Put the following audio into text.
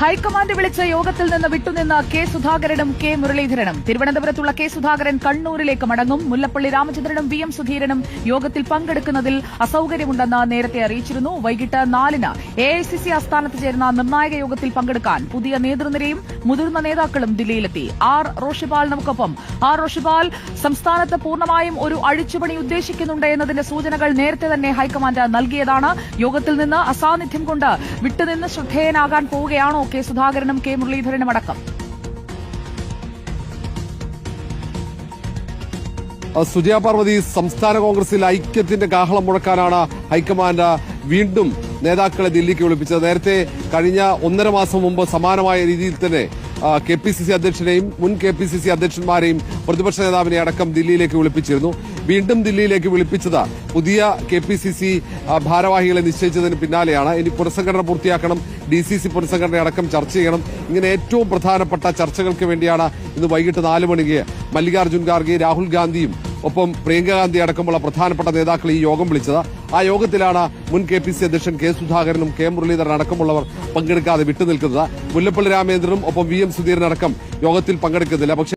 High command വിളിച്ച യോഗത്തിൽ നിന്ന് വിട്ടുനിന്ന കെ സുധാകരനും കെ മുരളീധരനും. തിരുവനന്തപുരത്തുള്ള കെ സുധാകരൻ കണ്ണൂരിലേക്ക് മടങ്ങും. മുല്ലപ്പള്ളി രാമചന്ദ്രനും വി എം സുധീരനും യോഗത്തിൽ പങ്കെടുക്കുന്നതിൽ അസൌകര്യമുണ്ടെന്ന് നേരത്തെ അറിയിച്ചിരുന്നു. വൈകിട്ട് നാലിന് എ ഐ സി സി ആസ്ഥാനത്ത് ചേരുന്ന നിർണായക യോഗത്തിൽ പങ്കെടുക്കാൻ പുതിയ നേതൃനിരയും മുതിർന്ന നേതാക്കളും ദില്ലിയിലെത്തി. ആർ റോഷിപാൽ നമുക്കൊപ്പം. ആർ റോഷിപാൽ സംസ്ഥാനത്ത് പൂർണമായും ഒരു അഴിച്ചുപണി ഉദ്ദേശിക്കുന്നുണ്ട് എന്നതിന്റെ സൂചനകൾ നേരത്തെ തന്നെ ഹൈക്കമാൻഡ് നൽകിയതാണ്. യോഗത്തിൽ നിന്ന് അസാന്നിധ്യം കൊണ്ട് വിട്ടുനിന്ന് ശ്രദ്ധേയനാകാൻ പോവുകയാണോ കെ സുധാകരനും കെ മുരളീധരനും അടക്കം. സുജയ പാർവതി സംസ്ഥാന കോൺഗ്രസിൽ ഐക്യത്തിന്റെ കാഹളം മുഴക്കാനാണ് ഹൈക്കമാൻഡ് വീണ്ടും നേതാക്കളെ ദില്ലിക്ക് വിളിപ്പിച്ചത്. നേരത്തെ കഴിഞ്ഞ ഒന്നര മാസം മുമ്പ് സമാനമായ രീതിയിൽ തന്നെ കെ പി സി സി അധ്യക്ഷനെയും മുൻ കെ പി സി സി അധ്യക്ഷന്മാരെയും പ്രതിപക്ഷ നേതാവിനെ അടക്കം ദില്ലിയിലേക്ക് വിളിപ്പിച്ചിരുന്നു. വീണ്ടും ദില്ലിയിലേക്ക് വിളിപ്പിച്ചത് പുതിയ കെ പി സി സി ഭാരവാഹികളെ നിശ്ചയിച്ചതിന് പിന്നാലെയാണ്. ഇനി പുനഃസംഘടന പൂർത്തിയാക്കണം. ഡി സി സി പുനഃസംഘടന അടക്കം ചർച്ച ചെയ്യണം. ഇങ്ങനെ ഏറ്റവും പ്രധാനപ്പെട്ട ചർച്ചകൾക്ക് വേണ്ടിയാണ് ഇന്ന് വൈകിട്ട് നാല് മണിക്ക് മല്ലികാർജുൻ ഖാർഗെ രാഹുൽ ഗാന്ധിയും ഒപ്പം പ്രിയങ്ക ഗാന്ധി അടക്കമുള്ള പ്രധാനപ്പെട്ട നേതാക്കൾ ഈ യോഗം വിളിച്ചത്. ആ യോഗത്തിലാണ് മുൻ കെ പി സി അധ്യക്ഷൻ കെ സുധാകരനും കെ മുരളീധരൻ അടക്കമുള്ളവർ പങ്കെടുക്കാതെ വിട്ടുനിൽക്കുന്നത്. മുല്ലപ്പള്ളി രാമേന്ദ്രനും ഒപ്പം വി എം സുധീരൻ അടക്കം യോഗത്തിൽ പങ്കെടുക്കുന്നില്ല. പക്ഷേ